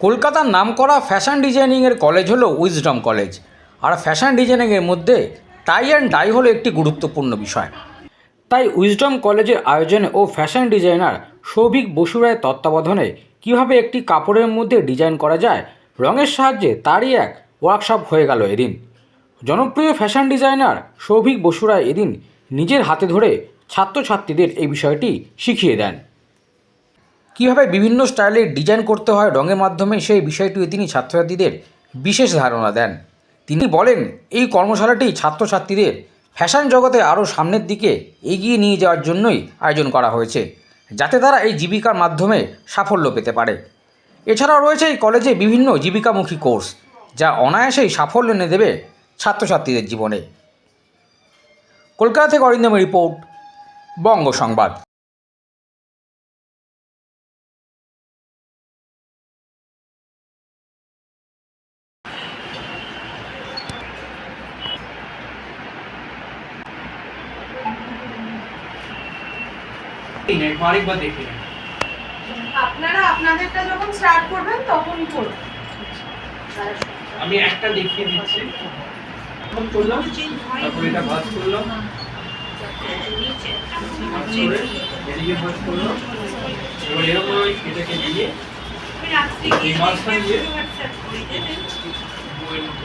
কলকাতার নামকরা ফ্যাশন ডিজাইনিংয়ের কলেজ হলো উইজডম কলেজ আর ফ্যাশন ডিজাইনিংয়ের মধ্যে টাই অ্যান্ড ডাই হলো একটি গুরুত্বপূর্ণ বিষয়। তাই উইজডম কলেজের আয়োজনে ও ফ্যাশন ডিজাইনার সৌভিক বসু রায়ের তত্ত্বাবধানে কীভাবে একটি কাপড়ের মধ্যে ডিজাইন করা যায়, রঙের সাহায্যে তারই এক ওয়ার্কশপ হয়ে গেল এদিন। জনপ্রিয় ফ্যাশন ডিজাইনার সৌভিক বসু রায় এদিন নিজের হাতে ধরে ছাত্রছাত্রীদের এই বিষয়টি শিখিয়ে দেন। কীভাবে বিভিন্ন স্টাইলের ডিজাইন করতে হয় রঙের মাধ্যমে, সেই বিষয়টিও তিনি ছাত্রছাত্রীদের বিশেষ ধারণা দেন। তিনি বলেন, এই কর্মশালাটি ছাত্রছাত্রীদের ফ্যাশন জগতে আরও সামনের দিকে এগিয়ে নিয়ে যাওয়ার জন্যই আয়োজন করা হয়েছে, যাতে তারা এই জীবিকার মাধ্যমে সাফল্য পেতে পারে। এছাড়াও রয়েছে এই কলেজে বিভিন্ন জীবিকামুখী কোর্স, যা অনায়াসেই সাফল্য এনে দেবে ছাত্রছাত্রীদের জীবনে। কলকাতা থেকে অরিন্দম রিপোর্ট, বঙ্গ সংবাদ। আরেকবার দেখে নিন। আপনারা আপনাদেরটা যখন স্টার্ট করবেন তখনই করবেন আমি একটা দেখিয়ে দিচ্ছি। এখন করলাম তারপর এটা ভাজ করলাম। এদিকে ভাজ করলাম। এবার এরকম এটাকে দিয়ে এই মাঝখান দিয়ে বইয়ের মতো।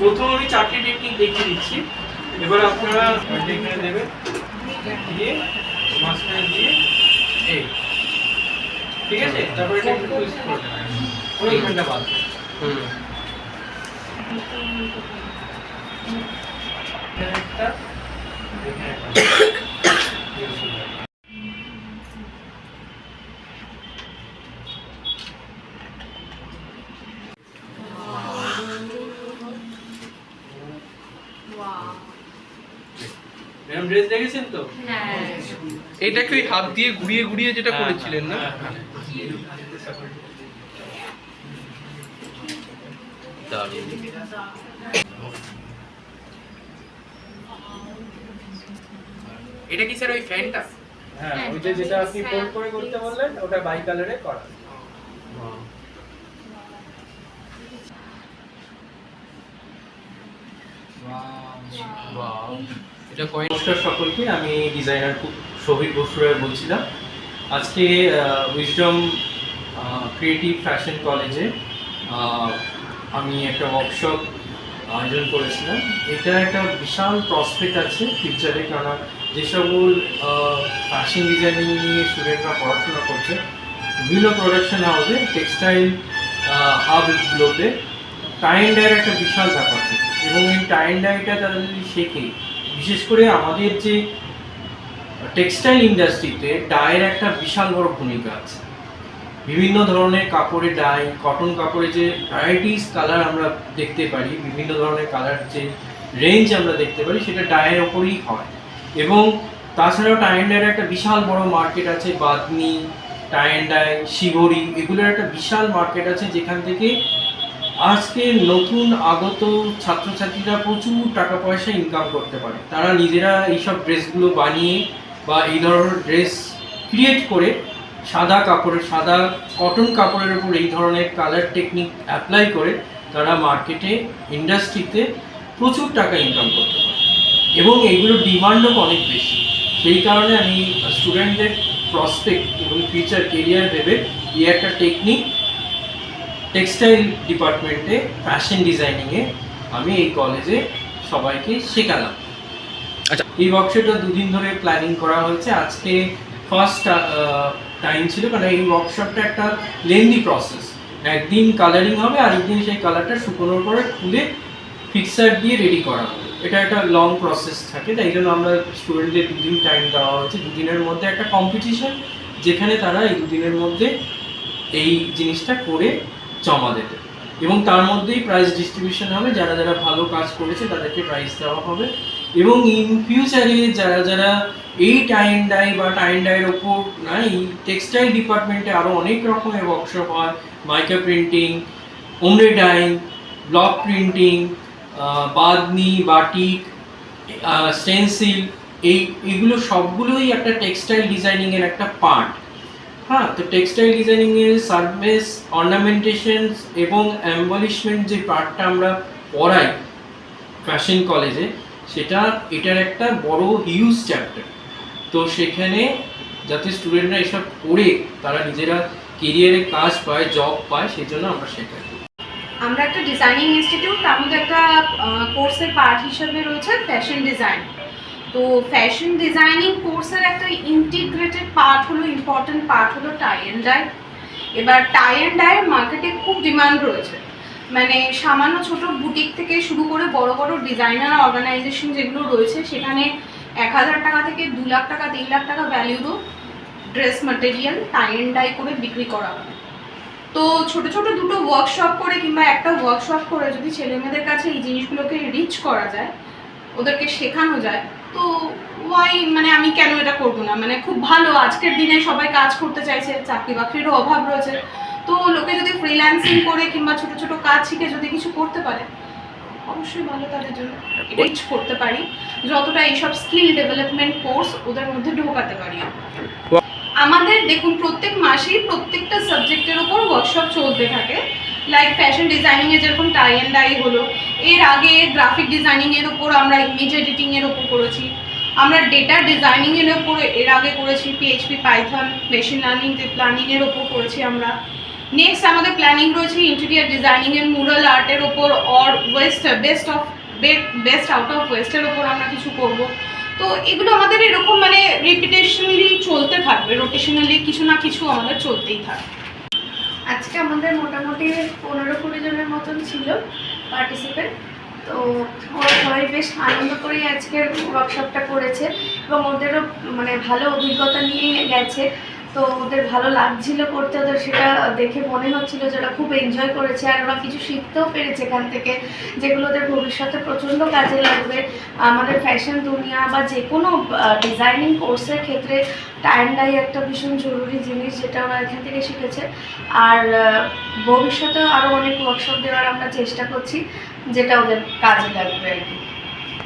প্রথম আমি চারটে টেকনিক দেখিয়ে দিচ্ছি। এবার আপনারা এখানে দেবেন। দিয়ে মাঝখানে দিয়ে এই ঠিক আছে? তারপরে এটা একটু টুইস্ট ওইখানটা বাদ হুম। একটা ম্যাডাম ড্রেস দেখেছেন তো এটা কি ওই হাত দিয়ে ঘুরিয়ে ঘুরিয়ে যেটা করেছিলেন না? হ্যাঁ, হ্যাঁ। এটা কি স্যার ওই ফ্যানটা হ্যাঁ ওইটা যেটা আপনি ফোল্ড করে করতে বললেন ওটা বাই কালারে করা। এটা কয়েন নমস্কার সকলকে, আমি ডিজাইনার শোভিক বসুরায় বলছিলাম। আজকে উইজডম ক্রিয়েটিভ ফ্যাশন কলেজে আমি একটা ওয়ার্কশপ আয়োজন করেছিলাম। এটা একটা বিশাল প্রসপেক্ট আছে ফিউচারে কারণ যে সকল ফ্যাশন ডিজাইনিং নিয়ে স্টুডেন্টরা পড়াশোনা করছে, বিভিন্ন প্রোডাকশন হাউসে টেক্সটাইল হাবগুলোতে টাইম ডায়ের একটা বিশাল ব্যাপার এবং এই টাইম ডাইটা তারা যদি শেখে বিশেষ করে আমাদের যে টেক্সটাইল ইন্ডাস্ট্রিতে ডায়ের একটা বিশাল বড় ভূমিকা আছে। বিভিন্ন ধরনের কাপড়ে ডাই কটন কাপড়ে যে ভ্যারাইটিস কালার আমরা দেখতে পারি, বিভিন্ন ধরনের কালার যে রেঞ্জ আমরা দেখতে পারি, সেটা ডায়ের ওপরই হয়। এবং তাছাড়াও টাই অ্যান্ড ডায়ের একটা বিশাল বড় মার্কেট আছে বাদনি টাই অ্যান্ড ডাই শিবরি, এগুলোর একটা বিশাল মার্কেট আছে যেখান থেকে আজকে নতুন আগত ছাত্রছাত্রীরা প্রচুর টাকা পয়সা ইনকাম করতে পারে। তারা নিজেরা এইসব ড্রেসগুলো বানিয়ে বা এই ধরনের ড্রেস ক্রিয়েট করে সাদা কাপড়ের, সাদা কটন কাপড়ের উপর এই ধরনের কালার টেকনিক অ্যাপ্লাই করে তারা মার্কেটে ইন্ডাস্ট্রিতে প্রচুর টাকা ইনকাম করতে পারে। এবং এগুলোর ডিমান্ডও অনেক বেশি। সেই কারণে আমি স্টুডেন্টদের প্রসপেক্ট এবং ফিউচার কেরিয়ার ভেবে এই একটা টেকনিক টেক্সটাইল ডিপার্টমেন্টে ফ্যাশন ডিজাইনিংয়ে আমি এই কলেজে সবাইকে শেখালাম। আচ্ছা। এই ওয়ার্কশপটা দুদিন ধরে প্ল্যানিং করা হয়েছে। আজকে ফার্স্ট টাইম ছিল কারণ এই ওয়ার্কশপটা একটা লেন্দি প্রসেস একদিন কালারিং হবে আর একদিন সেই কালারটা শুকোনোর পরে খুলে ফিক্সার দিয়ে রেডি করা হবে। এটা একটা লং প্রসেস থাকে তাই জন্য আমরা স্টুডেন্টদের দুদিন টাইম দেওয়া হয়েছে। দুদিনের মধ্যে একটা কম্পিটিশন যেখানে তারা এই দুদিনের মধ্যে এই জিনিসটা করে জমা দেবে। এবং তার মধ্যেই প্রাইজ ডিস্ট্রিবিউশন হবে, যারা যারা ভালো কাজ করেছে তাদেরকে প্রাইজ দেওয়া হবে। এবং ইন ফিউচারে যারা যারা এই টাইম ডাই বা টাইম ডাইয়ের ওপর না এই টেক্সটাইল ডিপার্টমেন্টে আরও অনেক রকমের ওয়ার্কশপ হয়। মাইকা প্রিন্টিং ওমরে ডাইং ব্লক প্রিন্টিং বাদনি বাটিক স্টেন্সিল এই, এগুলো সবগুলোই একটা টেক্সটাইল ডিজাইনিংয়ের একটা পার্ট হ্যাঁ তো টেক্সটাইল ডিজাইনিংয়ের সার্ভিস অর্নামেন্টেশনস এবং অ্যাম্বলিশমেন্ট যে পার্টটা আমরা পড়াই ফ্যাশন কলেজে সেটা, এটার একটা বড় হিউজ চ্যাপ্টার তো সেখানে যাতে স্টুডেন্টরা এসব করে, তারা নিজেরা কেরিয়ারে কাজ পায় জব পায়, সেই জন্য আমরা শেখাই। আমরা একটা ডিজাইনিং ইনস্টিটিউট তার মধ্যে একটা কোর্সের পার্ট হিসেবে রয়েছে ফ্যাশন ডিজাইন তো ফ্যাশন ডিজাইনিং কোর্সের একটা ইন্টিগ্রেটেড পার্ট হলো ইম্পর্টেন্ট পার্ট হলো টাই অ্যান্ড ডাই এবার টাই অ্যান্ড ডাইয়ের মার্কেটে খুব ডিমান্ড রয়েছে। মানে সামান্য ছোট বুটিক থেকে শুরু করে বড় বড় ডিজাইনার অর্গানাইজেশন যেগুলো রয়েছে, সেখানে এক হাজার টাকা থেকে দু লাখ টাকা, তিন লাখ টাকা ভ্যালিউরও dress material tie and dye করে বিক্রি করা হয়। তো ছোট ছোট দুটো ওয়ার্কশপ করে কিংবা একটা ওয়ার্কশপ করে যদি ছেলেমেয়েদের কাছে এই জিনিসগুলোকে রিচ করা যায়, ওদেরকে শেখানো যায় তো ওয়াই মানে আমি কেন এটা করব না? মানে খুব ভালো আজকের দিনে সবাই কাজ করতে চাইছে চাকরি বাকরিরও অভাব রয়েছে। তো লোকে যদি ফ্রিল্যান্সিং করে কিংবা ছোট ছোট কাজ শিখে যদি কিছু করতে পারে অবশ্যই ভালো তাদের জন্য। রিচ করতে পারি। যতটা এইসব স্কিল ডেভেলপমেন্ট কোর্স ওদের মধ্যে ঢোকাতে পারি আমাদের দেখুন প্রত্যেক মাসেই প্রত্যেকটা সাবজেক্টের ওপর ওয়ার্কশপ চলতে থাকে। লাইক ফ্যাশন ডিজাইনিংয়ে যেরকম টাই অ্যান্ড ডাই হলো, এর আগে গ্রাফিক ডিজাইনিংয়ের ওপর আমরা ইমেজ এডিটিংয়ের ওপর করেছি, আমরা ডেটা ডিজাইনিংয়ের ওপর এর আগে করেছি PHP python machine learning deep লার্নিংয়ের ওপর করেছি আমরা। নেক্সট আমাদের প্ল্যানিং রয়েছে ইন্টেরিয়ার ডিজাইনিংয়ের মুরাল আর্টের ওপর or waste best of best out of ওয়েস্টের ওপর আমরা কিছু করব। তো এগুলো আমাদের এরকম মানে রিপিটেশনালি চলতে থাকবে রোটেশনালি কিছু না কিছু আমাদের চলতেই থাকবে। আজকে আমাদের মোটামুটি পনেরো কুড়ি জনের মতন ছিল পার্টিসিপেন্ট তো ওরা সবাই বেশ আনন্দ করেই আজকের ওয়ার্কশপটা করেছে এবং ওদেরও মানে ভালো অভিজ্ঞতা নিয়ে গেছে। তো ওদের ভালো লাগছিল করতে ওদের সেটা দেখে মনে হচ্ছিল যে ওরা খুব এনজয় করেছে আর ওরা কিছু শিখতেও পেরেছে এখান থেকে যেগুলো ওদের ভবিষ্যতে প্রচণ্ড কাজে লাগবে। আমাদের ফ্যাশন দুনিয়া বা যে কোনো ডিজাইনিং কোর্সের ক্ষেত্রে টাইম ডাই একটা ভীষণ জরুরি জিনিস যেটা ওরা এখান থেকে শিখেছে। আর আহ, ভবিষ্যতেও আরও অনেক ওয়ার্কশপ দেওয়ার আমরা চেষ্টা করছি যেটা ওদের কাজে লাগবে আর কি।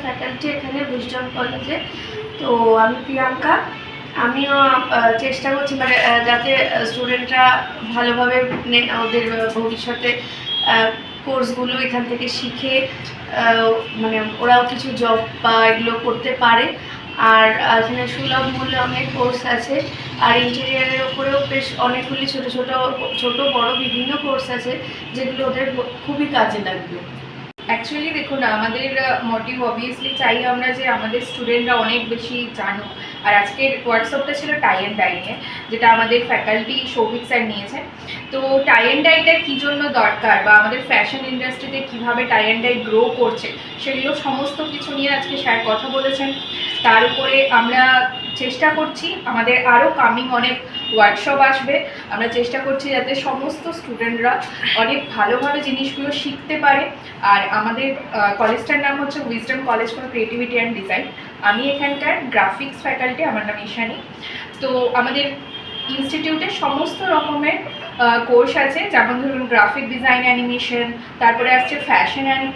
ফ্যাকাল্টি এখানে উইজডম কলেজে তো আমি প্রিয়াঙ্কা আমিও চেষ্টা করছি মানে যাতে স্টুডেন্টরা ভালোভাবে ওদের ভবিষ্যতে কোর্সগুলো এখান থেকে শিখে মানে ওরাও কিছু জব বা এগুলো করতে পারে। আর এখানে সুলভ মূল্যে অনেক কোর্স আছে। আর ইন্টেরিয়ারের ওপরেও বেশ অনেকগুলি ছোট ছোট ছোট, বড় বিভিন্ন কোর্স আছে, যেগুলো ওদের খুবই কাজে লাগবে। অ্যাকচুয়ালি দেখুন, আমাদের মোটিভ অবভিয়াসলি চাই আমরা যে আমাদের স্টুডেন্টরা অনেক বেশি জানুক। আর আজকের হোয়াটসঅ্যাপটা ছিল টাই অ্যান্ড ডাই যেটা আমাদের ফ্যাকাল্টি সৌভিক স্যার নিয়েছে। তো টাই অ্যান্ড ডাইটা কী জন্য দরকার বা আমাদের ফ্যাশন ইন্ডাস্ট্রিতে কীভাবে টাই অ্যান্ড ডাই গ্রো করছে, সেগুলো সমস্ত কিছু নিয়ে আজকে স্যার কথা বলেছেন। তার উপরে আমরা চেষ্টা করছি, আমাদের আরও কামিং অনেক ওয়ার্কশপ আসবে। আমরা চেষ্টা করছি যাতে সমস্ত স্টুডেন্টরা অনেক ভালোভাবে জিনিসগুলো শিখতে পারে। আর আমাদের কলেজটার নাম হচ্ছে wisdom college for creativity and design আমি এখানকার গ্রাফিক্স ফ্যাকাল্টি আমার নাম ঈশানী। তো আমাদের ইনস্টিটিউটে সমস্ত রকমের কোর্স আছে। যেমন ধরুন গ্রাফিক ডিজাইন অ্যানিমেশন তারপরে আসছে ফ্যাশন অ্যান্ড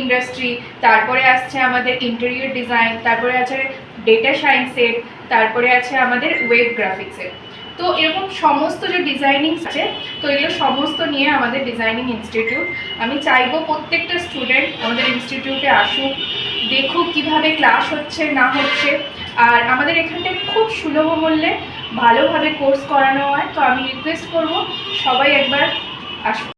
ইন্ডাস্ট্রি তারপরে আসছে আমাদের ইন্টেরিয়র ডিজাইন তারপরে আছে ডেটা সায়েন্সের তারপরে আছে আমাদের ওয়েব গ্রাফিক্সের তো এরকম সমস্ত যে ডিজাইনিং আছে, তো এগুলো সমস্ত নিয়ে আমাদের ডিজাইনিং ইনস্টিটিউট আমি চাইব প্রত্যেকটা স্টুডেন্ট আমাদের ইনস্টিটিউটে আসুক, দেখুক কীভাবে ক্লাস হচ্ছে, না হচ্ছে। আর আমাদের এখানটায় খুব সুলভ মূল্যে ভালোভাবে কোর্স করানো হয়, তো আমি রিকোয়েস্ট করব সবাই একবার আসুন